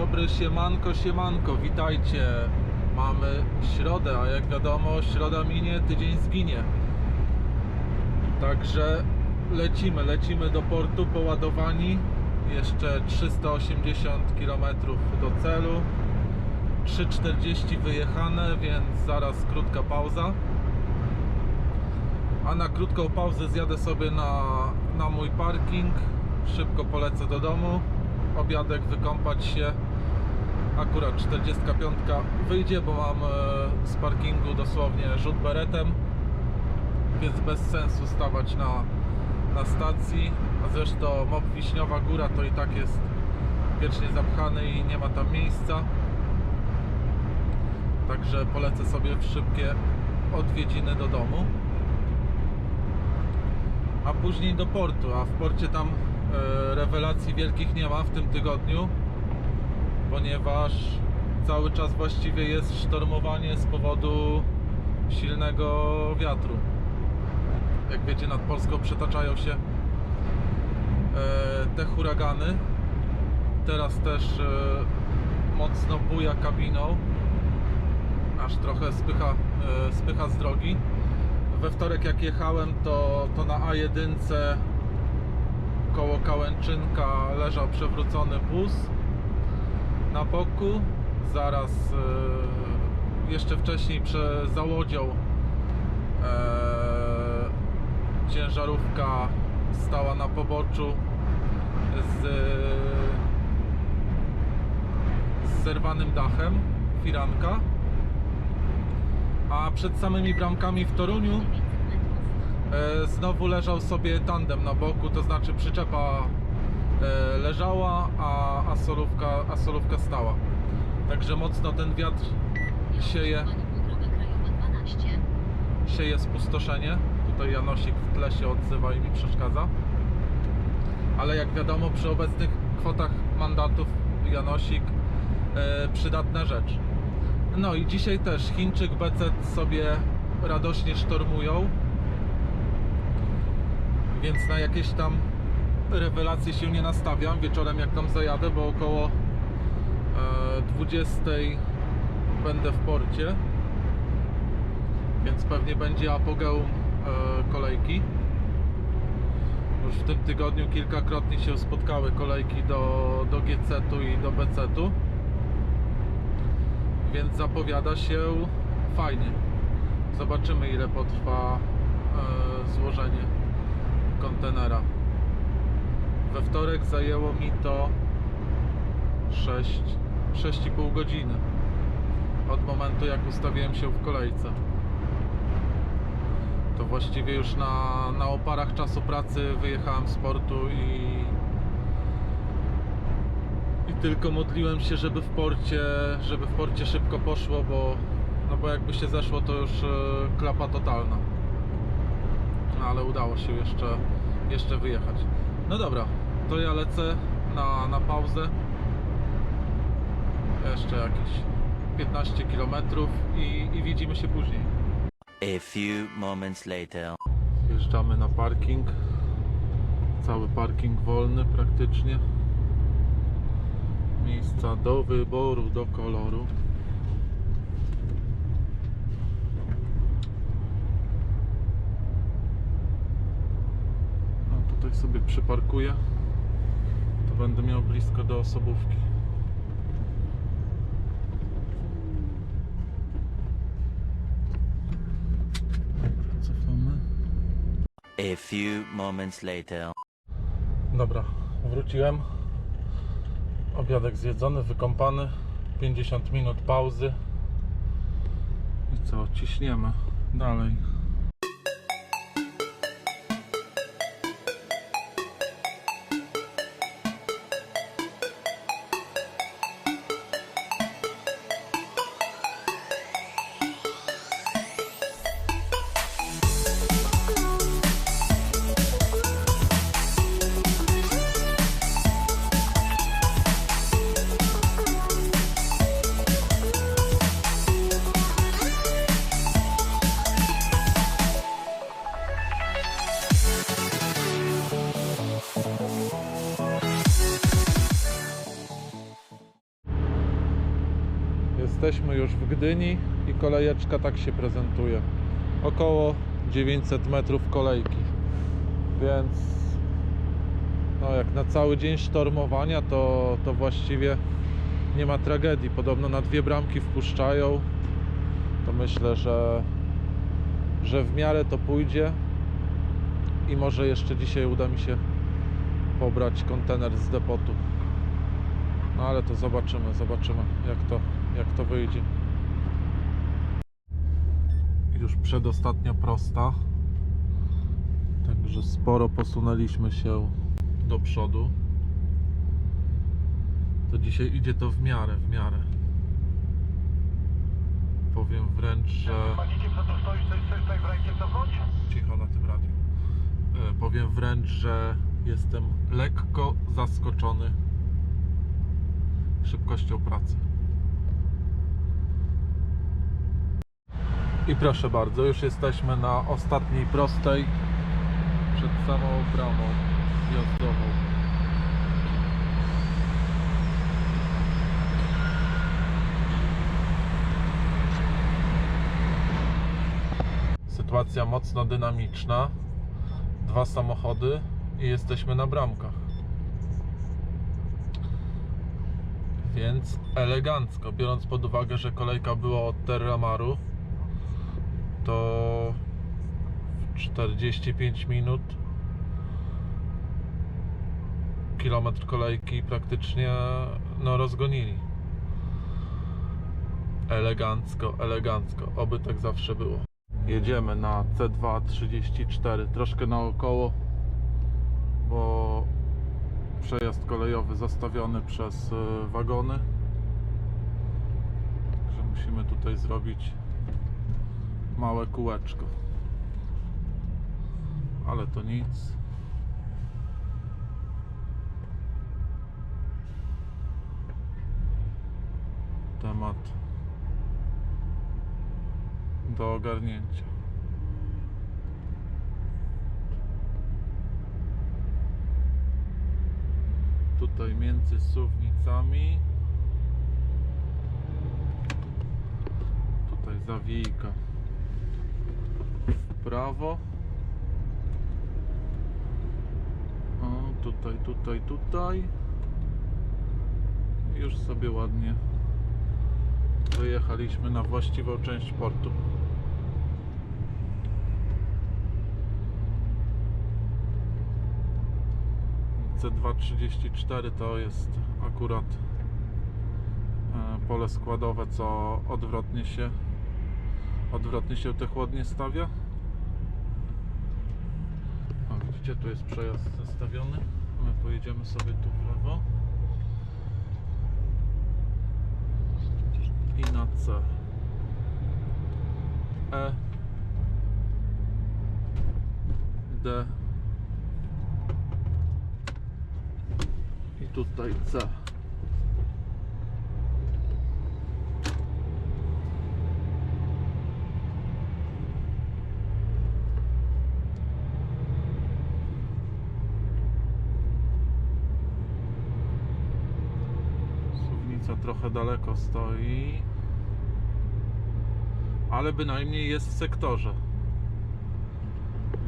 dobry, siemanko, siemanko, witajcie. Mamy środę, a jak wiadomo, środa minie, tydzień zginie. Także lecimy, lecimy do portu poładowani. Jeszcze 380 km do celu. 3.40 wyjechane, więc zaraz krótka pauza. A na krótką pauzę zjadę sobie na, na mój parking. Szybko polecę do domu. Obiadek, wykąpać się. Akurat 45 wyjdzie, bo mam e, z parkingu dosłownie rzut beretem. Więc bez sensu stawać na, na stacji. A zresztą MOP Wiśniowa Góra to i tak jest wiecznie zapchany i nie ma tam miejsca. Także polecę sobie w szybkie odwiedziny do domu a później do portu, a w porcie tam e, rewelacji wielkich nie ma w tym tygodniu, ponieważ cały czas właściwie jest sztormowanie z powodu silnego wiatru. Jak wiecie, nad Polską przetaczają się e, te huragany. Teraz też e, mocno buja kabiną, aż trochę spycha, e, spycha z drogi we wtorek jak jechałem to, to na A1 koło Kałęczynka leżał przewrócony bus na boku zaraz e, jeszcze wcześniej prze, za łodzią e, ciężarówka stała na poboczu z, z zerwanym dachem firanka. A przed samymi bramkami w Toruniu e, znowu leżał sobie tandem na boku, to znaczy przyczepa leżała, a, a, solówka, a solówka stała. Także mocno ten wiatr sieje, sieje spustoszenie. Tutaj Janosik w tle się odzywa i mi przeszkadza. Ale jak wiadomo, przy obecnych kwotach mandatów Janosik e, przydatna rzecz. No i dzisiaj też Chińczyk BC sobie radośnie sztormują. Więc na jakieś tam rewelacje się nie nastawiam wieczorem jak tam zajadę, bo około e, 20 będę w porcie. Więc pewnie będzie apogeum e, kolejki. Już w tym tygodniu kilkakrotnie się spotkały kolejki do, do GC-tu i do BC-tu więc zapowiada się fajnie. Zobaczymy ile potrwa e, złożenie kontenera. We wtorek zajęło mi to 6 6,5 godziny od momentu jak ustawiłem się w kolejce. To właściwie już na, na oparach czasu pracy wyjechałem z portu i i tylko modliłem się, żeby w porcie, żeby w porcie szybko poszło, bo no bo jakby się zeszło, to już e, klapa totalna. No ale udało się jeszcze, jeszcze wyjechać. No dobra, to ja lecę na, na pauzę. Jeszcze jakieś 15 km i, i widzimy się później. A few moments later. Wjeżdżamy na parking. Cały parking wolny praktycznie. Miejsca do wyboru, do koloru. No tutaj sobie przyparkuję. Będę miał blisko do osobówki. Cofamy. A few moments later. Dobra, wróciłem. Obiadek zjedzony, wykąpany. 50 minut pauzy. I co, ciśniemy dalej. Gdyni i kolejeczka tak się prezentuje. Około 900 metrów kolejki. Więc no jak na cały dzień sztormowania to, to właściwie nie ma tragedii. Podobno na dwie bramki wpuszczają. To myślę, że, że w miarę to pójdzie. I może jeszcze dzisiaj uda mi się pobrać kontener z depotu. No ale to zobaczymy, zobaczymy jak to, jak to wyjdzie. Już przedostatnia prosta. Także sporo posunęliśmy się do przodu. To dzisiaj idzie to w miarę, w miarę. Powiem wręcz, że cicho na tym radiu. E, Powiem wręcz, że jestem lekko zaskoczony szybkością pracy. I proszę bardzo, już jesteśmy na ostatniej prostej przed samą bramą wjazdową. Sytuacja mocno dynamiczna. Dwa samochody i jesteśmy na bramkach. Więc elegancko, biorąc pod uwagę, że kolejka była od Terramaru, to w 45 minut kilometr kolejki praktycznie no, rozgonili. Elegancko, elegancko. Oby tak zawsze było. Jedziemy na C234, troszkę naokoło, bo przejazd kolejowy zastawiony przez y, wagony. Także musimy tutaj zrobić małe kółeczko. Ale to nic. Temat do ogarnięcia. Tutaj między suwnicami. Tutaj zawijka w prawo. O, tutaj, tutaj, tutaj. Już sobie ładnie wyjechaliśmy na właściwą część portu. C234 to jest akurat e, pole składowe, co odwrotnie się odwrotnie się te chłodnie stawia. O, widzicie, tu jest przejazd zastawiony. My pojedziemy sobie tu w lewo. I na C. E. D. I tutaj C. Trochę daleko stoi, ale bynajmniej jest w sektorze,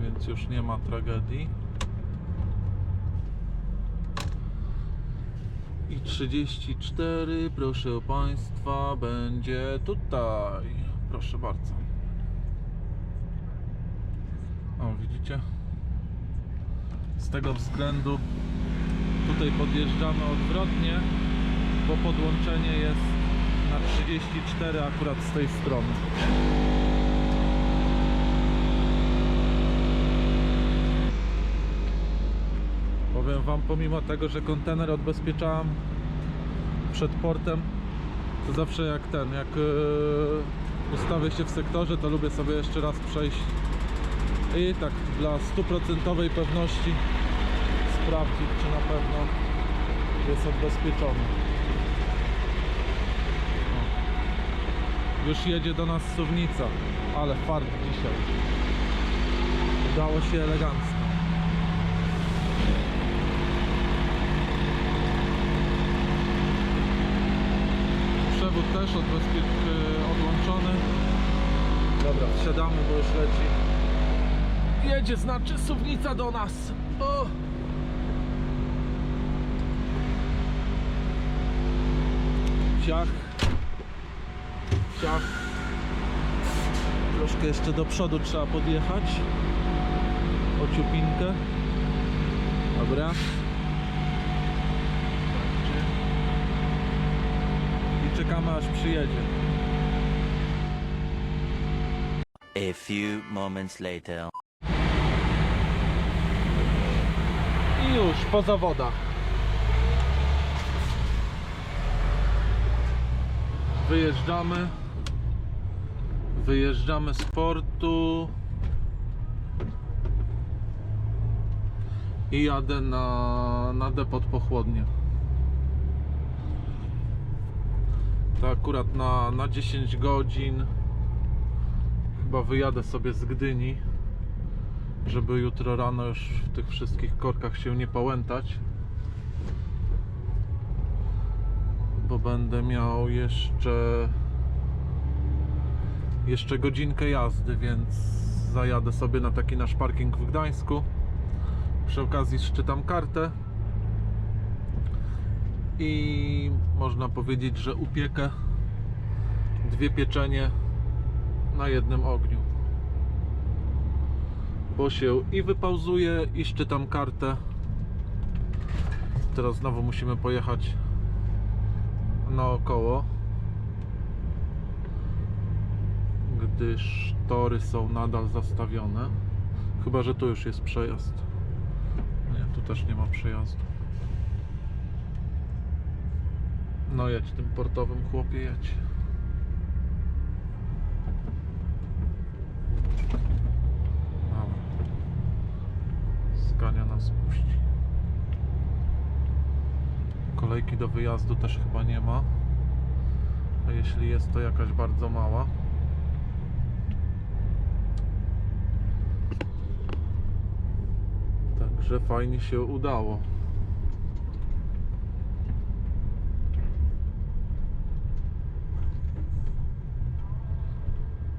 więc już nie ma tragedii. I 34, proszę Państwa, będzie tutaj. Proszę bardzo. O, widzicie? Z tego względu tutaj podjeżdżamy odwrotnie, bo podłączenie jest na 34 akurat z tej strony. Powiem Wam, pomimo tego, że kontener odbezpieczałem przed portem, to zawsze jak ten, jak yy, ustawię się w sektorze, to lubię sobie jeszcze raz przejść i tak dla stuprocentowej pewności sprawdzić, czy na pewno jest odbezpieczony. Już jedzie do nas suwnica, ale fart dzisiaj. Udało się elegancko. przewód też od y, odłączony. Dobra, wsiadamy, bo już leci. Jedzie znaczy suwnica do nas. O! Ciach. Ciach. Troszkę jeszcze do przodu trzeba podjechać. O ciupinkę. Dobra. I czekamy aż przyjedzie. A few moments later. I już po zawodach. Wyjeżdżamy. Wyjeżdżamy z portu. I jadę na, na depot pochłodnie. To akurat na, na 10 godzin. Chyba wyjadę sobie z Gdyni żeby jutro rano już w tych wszystkich korkach się nie pałętać. Bo będę miał jeszcze jeszcze godzinkę jazdy, więc zajadę sobie na taki nasz parking w Gdańsku. Przy okazji szczytam kartę. I można powiedzieć, że upiekę dwie pieczenie na jednym ogniu. Bo się i wypauzuję i szczytam kartę. Teraz znowu musimy pojechać naokoło gdyż tory są nadal zastawione chyba, że tu już jest przejazd nie, tu też nie ma przejazdu no jedź tym portowym chłopie jedź. Skania nas puści. Kolejki do wyjazdu też chyba nie ma. A jeśli jest, to jakaś bardzo mała. Także fajnie się udało.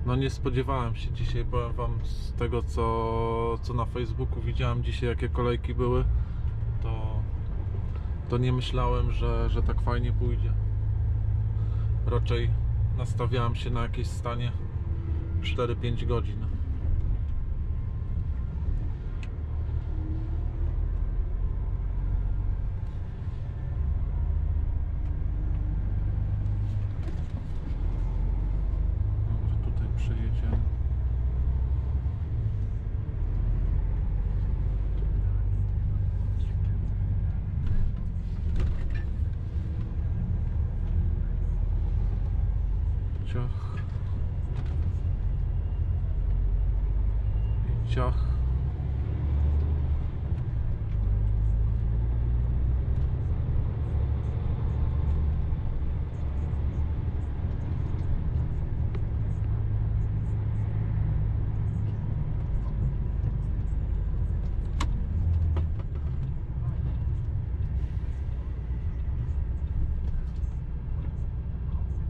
No nie spodziewałem się dzisiaj, powiem wam z tego co, co na Facebooku widziałem dzisiaj jakie kolejki były, to, to nie myślałem, że, że tak fajnie pójdzie. Raczej nastawiałem się na jakieś stanie 4-5 godzin. Dobra, tutaj przejedziemy. Ciach. I ciach.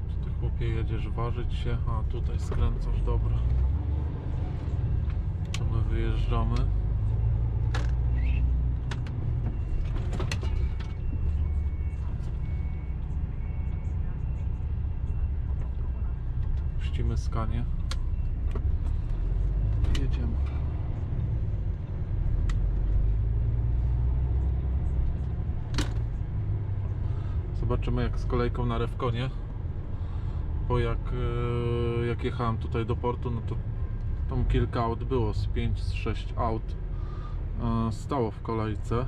Czy ty chłopie jedziesz ważyć się? A tutaj skręcasz, dobra. To my wyjeżdżamy. Puścimy skanie. Jedziemy. Zobaczymy jak z kolejką na Rewkonie bo jak, e, jak jechałem tutaj do portu, no to tam kilka aut było, z 5, z 6 aut e, stało w kolejce.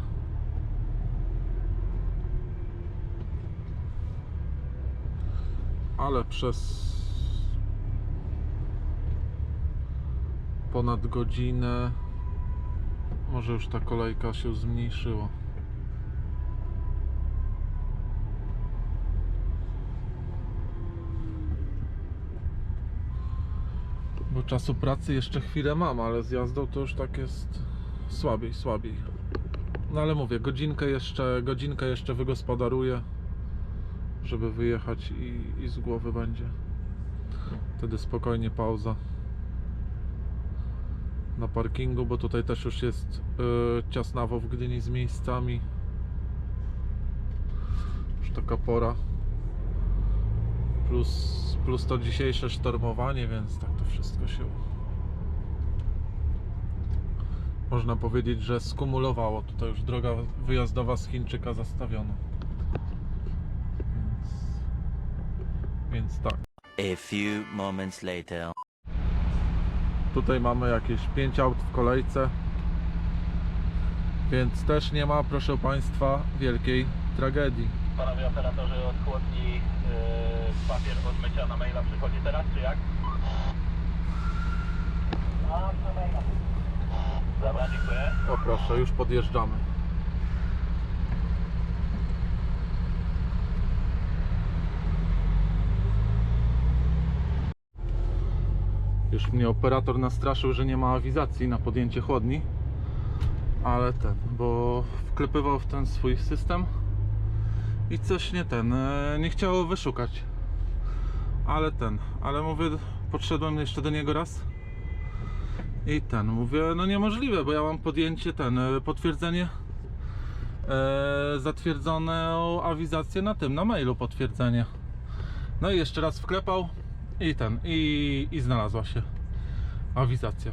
Ale przez ponad godzinę może już ta kolejka się zmniejszyła. Czasu pracy jeszcze chwilę mam, ale z jazdą to już tak jest słabiej, słabiej. No ale mówię, godzinkę jeszcze, godzinkę jeszcze wygospodaruję żeby wyjechać i, i z głowy będzie. Wtedy spokojnie pauza na parkingu, bo tutaj też już jest yy, ciasnawo w Gdyni z miejscami. Już taka pora. Plus, plus to dzisiejsze sztormowanie, więc tak to wszystko się można powiedzieć, że skumulowało. Tutaj już droga wyjazdowa z Chińczyka zastawiona. Więc, więc tak. A few moments later. Tutaj mamy jakieś 5 aut w kolejce. Więc też nie ma, proszę Państwa, wielkiej tragedii. Panowie operatorzy od chłodni yy, papier od mycia na maila przychodzi teraz, czy jak? Dobra, dziękuję. O proszę, już podjeżdżamy. Już mnie operator nastraszył, że nie ma awizacji na podjęcie chłodni. Ale ten, bo wklepywał w ten swój system i coś nie ten, e, nie chciało wyszukać. Ale ten, ale mówię, podszedłem jeszcze do niego raz i ten, mówię, no niemożliwe, bo ja mam podjęcie ten, e, potwierdzenie, e, awizację na tym, na mailu potwierdzenie. No i jeszcze raz wklepał i ten, i, i znalazła się awizacja.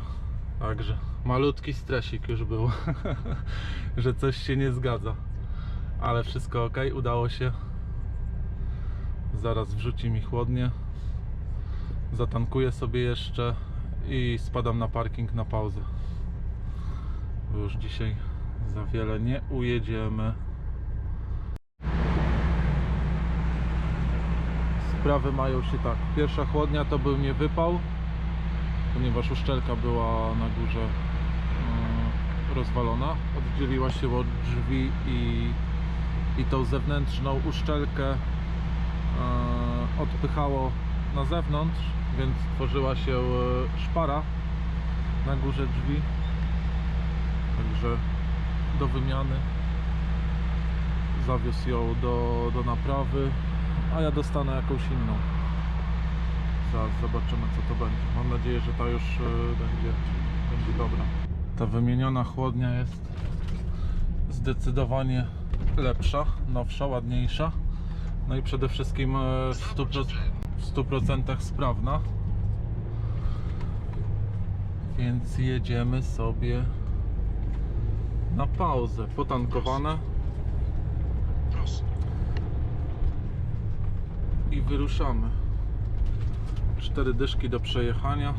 Także malutki stresik już był, że coś się nie zgadza. Ale wszystko ok, udało się. Zaraz wrzuci mi chłodnie. Zatankuję sobie jeszcze i spadam na parking na pauzę. Bo już dzisiaj za wiele nie ujedziemy. Sprawy mają się tak. Pierwsza chłodnia to był nie wypał, ponieważ uszczelka była na górze e, rozwalona. Oddzieliła się od drzwi i, i tą zewnętrzną uszczelkę odpychało na zewnątrz, więc tworzyła się e, szpara na górze drzwi. Także do wymiany. Zawiózł ją do, do naprawy, a ja dostanę jakąś inną. Zaraz zobaczymy co to będzie. Mam nadzieję, że ta już e, będzie, będzie dobra. Ta wymieniona chłodnia jest zdecydowanie lepsza, nowsza, ładniejsza. No i przede wszystkim e, w 100%, w 100% sprawna. Więc jedziemy sobie na pauzę. Potankowane. I wyruszamy. Cztery dyszki do przejechania.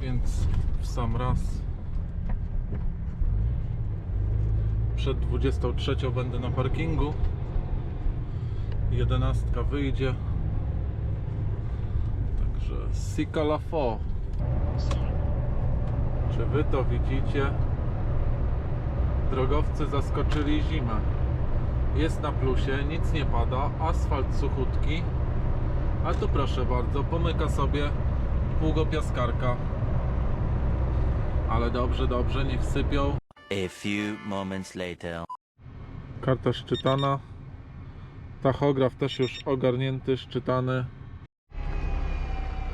Więc w sam raz. Przed 23 będę na parkingu. 11 wyjdzie. Także Sika la fo. Czy wy to widzicie? Drogowcy zaskoczyli zimę. Jest na plusie, nic nie pada, asfalt suchutki. A tu proszę bardzo, pomyka sobie pługopiaskarka. Ale dobrze, dobrze, niech sypią. A few moments later. Karta szczytana. Tachograf też już ogarnięty, szczytany.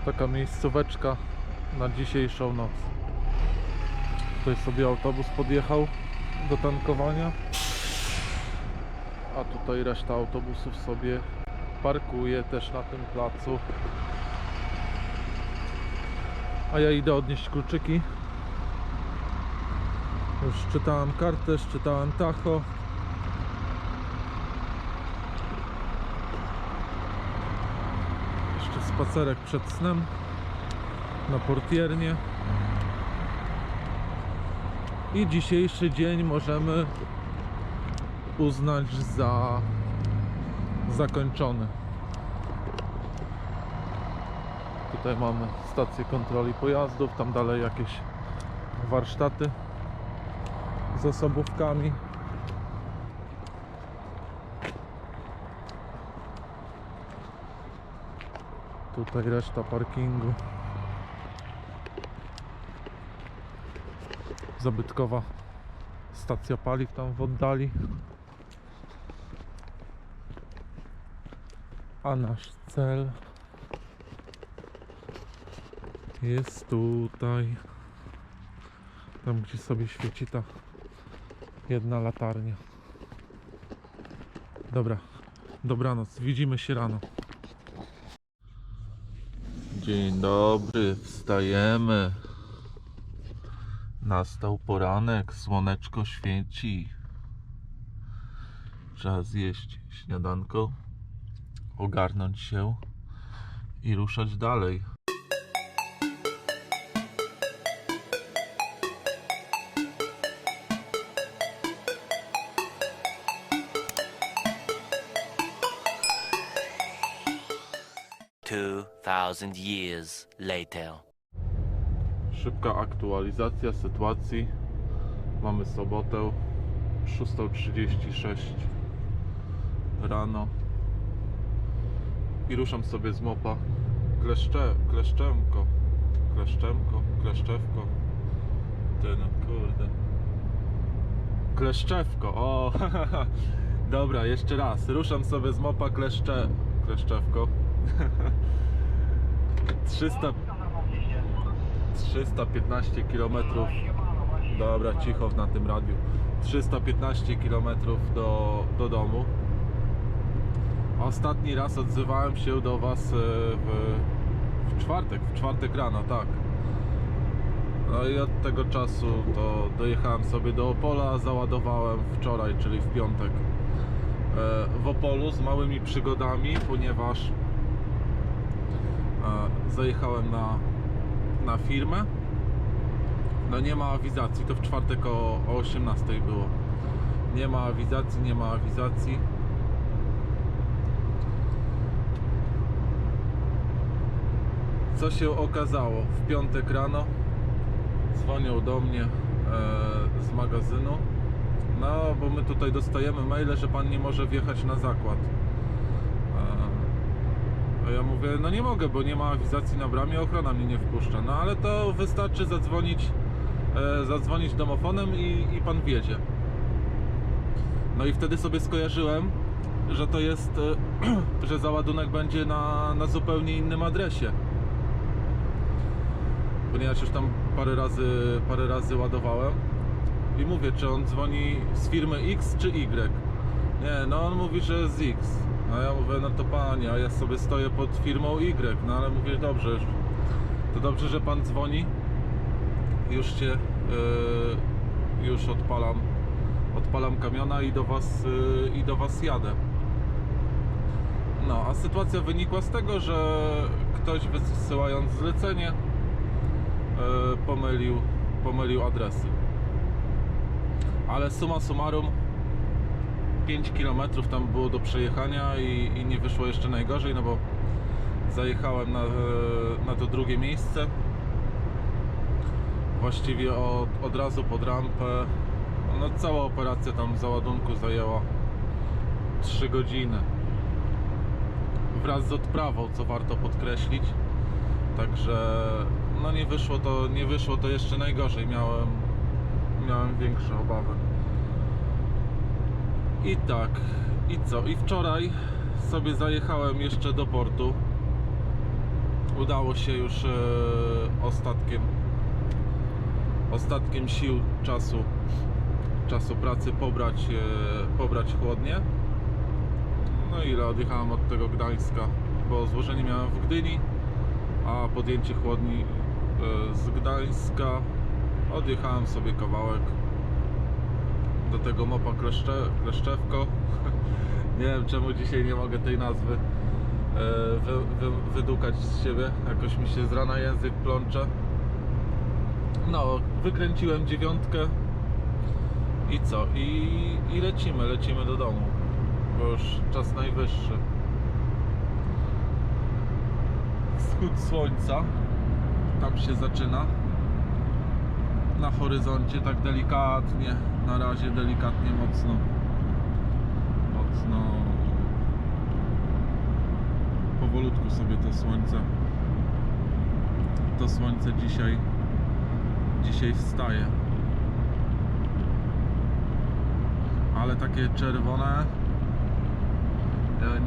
Taka miejscóweczka na dzisiejszą noc. Tutaj sobie autobus podjechał do tankowania. A tutaj reszta autobusów sobie parkuje też na tym placu. A ja idę odnieść kluczyki. Już czytałem kartę, szczytałem tacho. Jeszcze spacerek przed snem na portiernie. I dzisiejszy dzień możemy uznać za zakończony. Tutaj mamy stację kontroli pojazdów, tam dalej jakieś warsztaty z osobówkami. Tutaj reszta parkingu. Zabytkowa stacja paliw tam w oddali. A nasz cel jest tutaj. Tam gdzie sobie świeci ta jedna latarnia. Dobra, dobranoc. Widzimy się rano. Dzień dobry, wstajemy. Nastał poranek, słoneczko świeci. Trzeba zjeść śniadanko, ogarnąć się i ruszać dalej. Two thousand years later. Szybka aktualizacja sytuacji. Mamy sobotę 6.36 rano i ruszam sobie z mopa. Kleszcze, kleszczemko, kleszczemko, kleszczewko. Ty kurde. Kleszczewko, o! Dobra, jeszcze raz. Ruszam sobie z mopa kleszcze, kleszczewko. 300, 315 km. Dobra, cicho na tym radiu. 315 km do, do domu. Ostatni raz odzywałem się do Was e, w, w czwartek, w czwartek rano, tak. No i od tego czasu to dojechałem sobie do Opola, załadowałem wczoraj, czyli w piątek e, w Opolu z małymi przygodami, ponieważ zajechałem na, na firmę. No nie ma awizacji, to w czwartek o, o 18 było. Nie ma awizacji, nie ma awizacji. Co się okazało? W piątek rano dzwonią do mnie e, z magazynu. No, bo my tutaj dostajemy maile, że pan nie może wjechać na zakład. A ja mówię, no nie mogę, bo nie ma awizacji na bramie, ochrona mnie nie wpuszcza. No ale to wystarczy zadzwonić, e, zadzwonić domofonem i, i pan wjedzie. No i wtedy sobie skojarzyłem, że to jest, e, że załadunek będzie na, na zupełnie innym adresie. Ponieważ już tam parę razy, parę razy ładowałem. I mówię, czy on dzwoni z firmy X czy Y. Nie, no on mówi, że z X. A ja mówię, no to panie, a ja sobie stoję pod firmą Y. No ale mówię, dobrze, to dobrze, że pan dzwoni. Już cię, yy, już odpalam, odpalam kamiona i do was, yy, i do was jadę. No, a sytuacja wynikła z tego, że ktoś wysyłając zlecenie yy, pomylił, pomylił adresy. Ale summa summarum 5 km tam było do przejechania i, i nie wyszło jeszcze najgorzej, no bo zajechałem na, na to drugie miejsce. Właściwie od, od razu pod rampę. No, cała operacja tam załadunku zajęła 3 godziny. Wraz z odprawą, co warto podkreślić. Także no nie wyszło to, nie wyszło to jeszcze najgorzej. Miałem, miałem większe obawy. I tak, i co? I wczoraj sobie zajechałem jeszcze do portu. Udało się już e, ostatkiem ostatkiem sił czasu czasu pracy pobrać e, pobrać chłodnie. No i ile odjechałem od tego Gdańska, bo złożenie miałem w Gdyni, a podjęcie chłodni e, z Gdańska odjechałem sobie kawałek do tego mopa kleszcze, Kleszczewko. nie wiem czemu dzisiaj nie mogę tej nazwy e, wy, wy, wydukać z siebie. Jakoś mi się z rana język plącze. No, wykręciłem dziewiątkę i co? I, I lecimy, lecimy do domu. Bo już czas najwyższy. Wschód słońca. Tam się zaczyna na horyzoncie tak delikatnie, na razie delikatnie mocno mocno powolutku sobie to słońce to słońce dzisiaj dzisiaj wstaje ale takie czerwone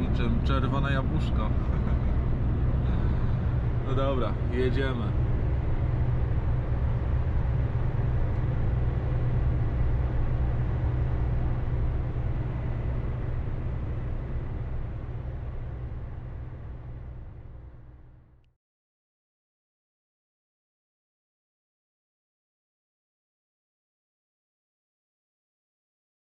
niczym czerwone jabłuszko. No dobra, jedziemy.